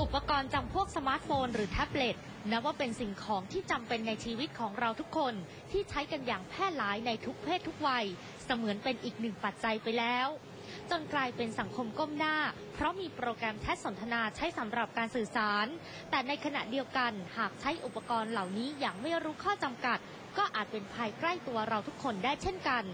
อุปกรณ์จำพวกสมาร์ทโฟนหรือแท็บเล็ตนับว่าเป็นสิ่งของที่จำเป็นในชีวิตของเราทุกคนที่ใช้กันอย่างแพร่หลายในทุกเพศทุกวัย เสมือนเป็นอีกหนึ่งปัจจัยไปแล้ว จนกลายเป็นสังคมก้มหน้า เพราะมีโปรแกรมแชทสนทนาใช้สำหรับการสื่อสาร แต่ในขณะเดียวกันหากใช้อุปกรณ์เหล่านี้อย่างไม่รู้ข้อจำกัด ก็อาจเป็นภัยใกล้ตัวเราทุกคนได้เช่นกัน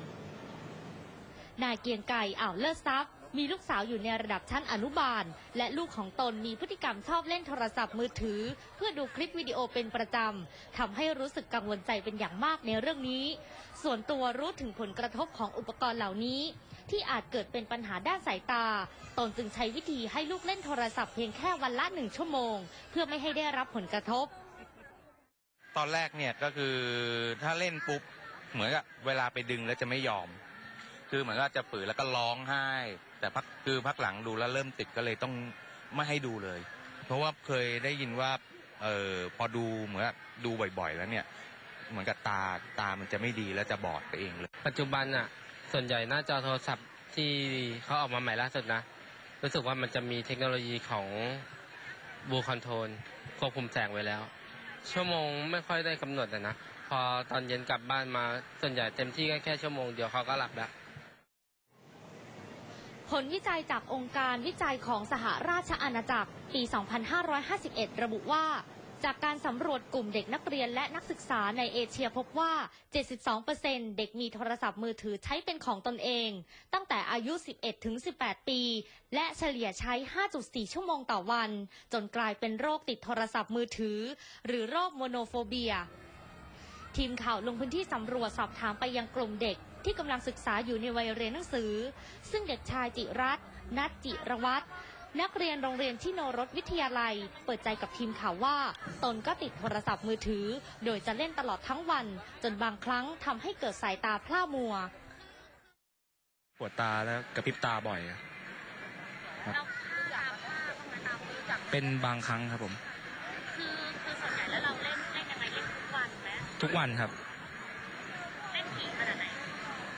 นายเกียงไก่อ่าวเลิศทรัพย์มีลูกสาวอยู่ในระดับชั้นอนุบาล และลูกของตนมีพฤติกรรมชอบเล่นโทรศัพท์มือถือ เพื่อดูคลิปวิดีโอเป็นประจำทำให้รู้สึกกังวลใจเป็นอย่างมากในเรื่องนี้ ส่วนตัวรู้ถึงผลกระทบของอุปกรณ์เหล่านี้ ที่อาจเกิดเป็นปัญหาด้านสายตา ตนจึงใช้วิธีให้ลูกเล่นโทรศัพท์เพียงแค่วันละหนึ่งชั่วโมง เพื่อไม่ให้ได้รับผลกระทบ ตอนแรกเนี่ยก็คือถ้าเล่นปุ๊บเหมือนกับเวลาไปดึงแล้วจะไม่ยอม คือเหมือนกับจะฝืนแล้วก็ร้องไห้ แต่พักคือพักหลังดูแล้วเริ่มติดก็เลยต้องไม่ให้ดูเลย เพราะว่าเคยได้ยินว่าเออพอดูเหมือนกับดูบ่อยๆ แล้วเนี่ย เหมือนกับตาตามันจะไม่ดีแล้วจะบอดไปเองเลย ปัจจุบันอะ ส่วนใหญ่หน้าจอโทรศัพท์ที่เขาออกมาใหม่ล่าสุดนะ รู้สึกว่ามันจะมีเทคโนโลยีของบูคอนโทรลควบคุมแสงไว้แล้ว ชั่วโมงไม่ค่อยได้กำหนดอะนะ พอตอนเย็นกลับบ้านมาส่วนใหญ่เต็มที่ก็แค่ชั่วโมงเดียวเขาก็หลับแล้วผลวิจัยจากองค์การวิจัยของสหราชอาณาจักรปี 2551 ระบุว่า จากการสำรวจกลุ่มเด็กนักเรียนและนักศึกษาในเอเชียพบว่า 72%เด็กมีโทรศัพท์มือถือใช้เป็นของตนเอง ตั้งแต่อายุ 11 ถึง 18 ปี และเฉลี่ยใช้ 5.4 ชั่วโมงต่อวัน จนกลายเป็นโรคติดโทรศัพท์มือถือ หรือโรคโมโนโฟเบีย ทีมข่าวลงพื้นที่สำรวจสอบถามไปยังกลุ่มเด็กที่กำลังศึกษาอยู่ในวัยเรียนหนังสือ ซึ่งเด็กชายจิรัตน์นัทจิรวัตร นักเรียนโรงเรียนที่โนรสวิทยาลัย เปิดใจกับทีมข่าวว่า ตนก็ติดโทรศัพท์มือถือ โดยจะเล่นตลอดทั้งวัน จนบางครั้งทำให้เกิดสายตาพร่ามัว ปวดตาแล้วกระพริบตาบ่อยอะครับเป็นบางครั้งครับผม คือคือส่วนใหญ่แล้วเราเล่นเล่นยังไงเล่นทุกวันไหมทุกวันครับ เล่นถี่ขนาดไหน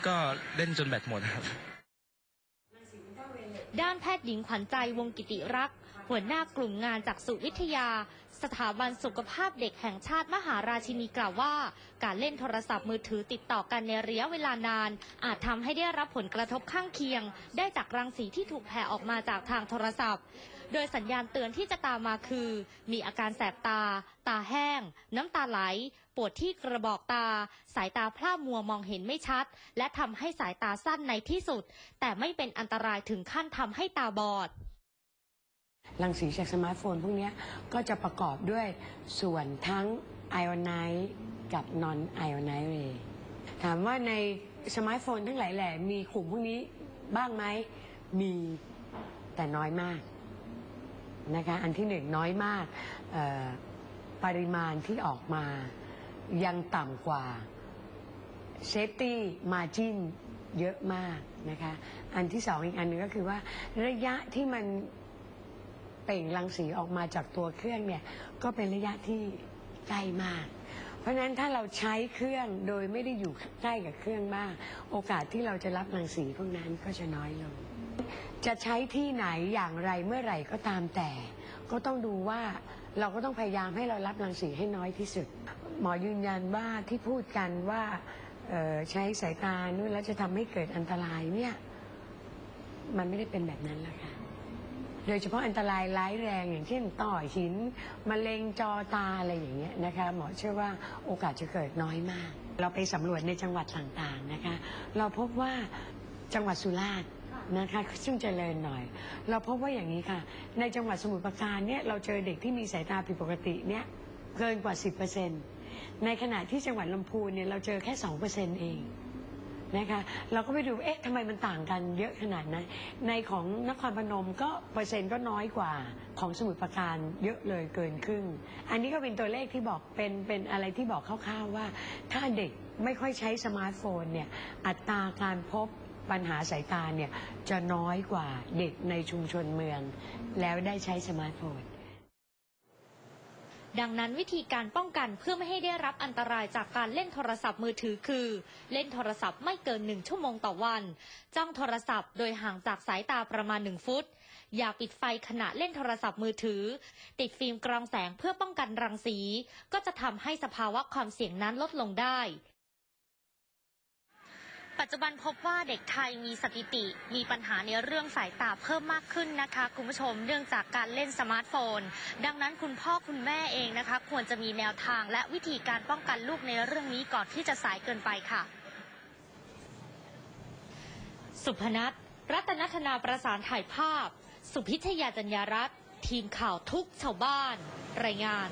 ก็เล่นจนแบตหมดครับ ด้านแพทย์หญิงขวัญใจวงกิติรักษ์หัวหน้ากลุ่มงานจากสุวิทยา สถาบันสุขภาพเด็กแห่งชาติมหาราชินีกล่าวว่า การเล่นโทรศัพท์มือถือติดต่อกันในระยะเวลานาน อาจทำให้ได้รับผลกระทบข้างเคียง ได้จากรังสีที่ถูกแผ่ออกมาจากทางโทรศัพท์ โดยสัญญาณเตือนที่จะตามมาคือ มีอาการแสบตา ตาแห้ง น้ำตาไหล ปวดที่กระบอกตา สายตาพร่ามัวมองเห็นไม่ชัด และทำให้สายตาสั้นในที่สุด แต่ไม่เป็นอันตรายถึงขั้นทำให้ตาบอดรังสีจากสมาร์ทโฟนพวกนี้ก็จะประกอบด้วยส่วนทั้งไอออนไนซ์กับ non ไอออนไนซ์เรย์ถามว่าในสมาร์ทโฟนทั้งหลายแหล่มีกลุ่มพวกนี้บ้างไหมมีแต่น้อยมากนะคะอันที่หนึ่งน้อยมากปริมาณที่ออกมา ยังต่ำกว่าเซฟตี้มาจินเยอะมากนะคะ อันที่สองอีกอันหนึงก็คือว่าระยะที่มันเปล่งรังสีออกมาจากตัวเครื่องเนี่ย ก็เป็นระยะที่ใกล้มาก เพราะฉะนั้นถ้าเราใช้เครื่องโดยไม่ได้อยู่ใกล้กับเครื่องมาก โอกาสที่เราจะรับรังสีพวกนั้นก็จะน้อยลง จะใช้ที่ไหนอย่างไรเมื่อไหร่ก็ตามแต่ ก็ต้องดูว่า เราก็ต้องพยายามให้เรารับรังสีให้น้อยที่สุด หมอยืนยันว่าที่พูดกันว่าใช้สายตานู่นแล้วจะทำให้เกิดอันตรายเนี่ยมันไม่ได้เป็นแบบนั้นละค่ะ โดยเฉพาะอันตรายร้ายแรงอย่างเช่นต่อหินมะเร็งจอตาอะไรอย่างเงี้ยนะคะหมอเชื่อว่าโอกาสจะเกิดน้อยมาก เราไปสำรวจในจังหวัดต่างๆนะคะ เราพบว่าจังหวัดสุราษฎร์ นะคะซึ่งเจริญหน่อย เราพบว่าอย่างนี้ค่ะ ในจังหวัดสมุทรปราการเนี่ยเราเจอเด็กที่มีสายตาผิดปกติเนี่ยเกินกว่า 10%ในขณะที่จังหวัดลำพูนเนี่ยเราเจอแค่ 2%เองนะคะเราก็ไปดู เอ๊ะทำไมมันต่างกันเยอะขนาดนั้น ในของนครพนมก็เปอร์เซ็นต์ก็น้อยกว่าของสมุทรปราการเยอะเลยเกินครึ่ง อันนี้ก็เป็นตัวเลขที่บอกเป็นเป็นอะไรที่บอกคร่าวๆว่า ถ้าเด็กไม่ค่อยใช้สมาร์ทโฟนเนี่ย อัตราการพบ ปัญหาสายตาเนี่ยจะน้อยกว่าเด็กในชุมชนเมือง แล้วได้ใช้สมาร์ทโฟน ดังนั้นวิธีการป้องกันเพื่อไม่ให้ได้รับอันตรายจากการเล่นโทรศัพท์มือถือคือ เล่นโทรศัพท์ไม่เกินหนึ่งชั่วโมงต่อวัน จ้องโทรศัพท์โดยห่างจากสายตาประมาณหนึ่งฟุต อย่าปิดไฟขณะเล่นโทรศัพท์มือถือ ติดฟิล์มกรองแสงเพื่อป้องกันรังสี ก็จะทำให้สภาวะความเสี่ยงนั้นลดลงได้ ปัจจุบันพบว่าเด็กไทยมีสถิติ มีปัญหาในเรื่องสายตาเพิ่มมากขึ้นนะคะ คุณผู้ชมเนื่องจากการเล่นสมาร์ทโฟน ดังนั้นคุณพ่อคุณแม่เองนะคะ ควรจะมีแนวทางและวิธีการป้องกันลูกในเรื่องนี้ก่อนที่จะสายเกินไปค่ะ สุพนัทรัตนธนาประสานถ่ายภาพ สุพิชยาจัญญารัตน์ทีมข่าวทุกชาวบ้าน รายงาน